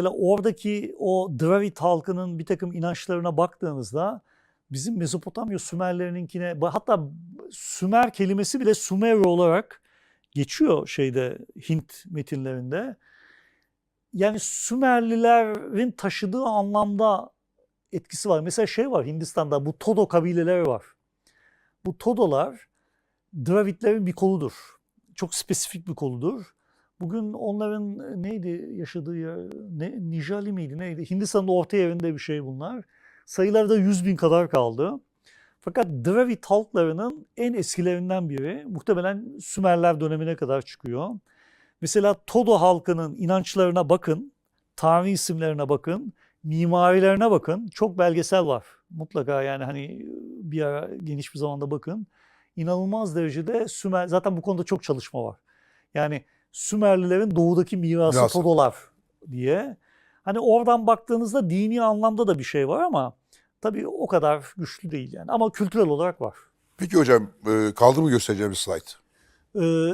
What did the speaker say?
Mesela oradaki o Dravid halkının bir takım inançlarına baktığınızda bizim Mezopotamya Sümerlerininkine hatta Sümer kelimesi bile Sumer olarak geçiyor şeyde Hint metinlerinde. Yani Sümerlilerin taşıdığı anlamda etkisi var. Mesela şey var Hindistan'da bu Todo kabileleri var. Bu Todolar Dravidlerin bir koludur. Çok spesifik bir koludur. Bugün onların e, neydi yaşadığı yer, ne, Nijali miydi neydi? Hindistan'ın orta yerinde bir şey bunlar. Sayıları da 100 bin kadar kaldı. Fakat Dravid halklarının en eskilerinden biri muhtemelen Sümerler dönemine kadar çıkıyor. Mesela Todo halkının inançlarına bakın, tanrı isimlerine bakın, mimarilerine bakın. Çok belgesel var. Mutlaka yani hani bir ara geniş bir zamanda bakın. İnanılmaz derecede Sümer, zaten bu konuda çok çalışma var. Yani Sümerlilerin doğudaki mirası Mirası. Todolar diye. Hani oradan baktığınızda dini anlamda da bir şey var ama tabii o kadar güçlü değil yani. Ama kültürel olarak var. Peki hocam e, kaldı mı göstereceğimiz slide? Ee,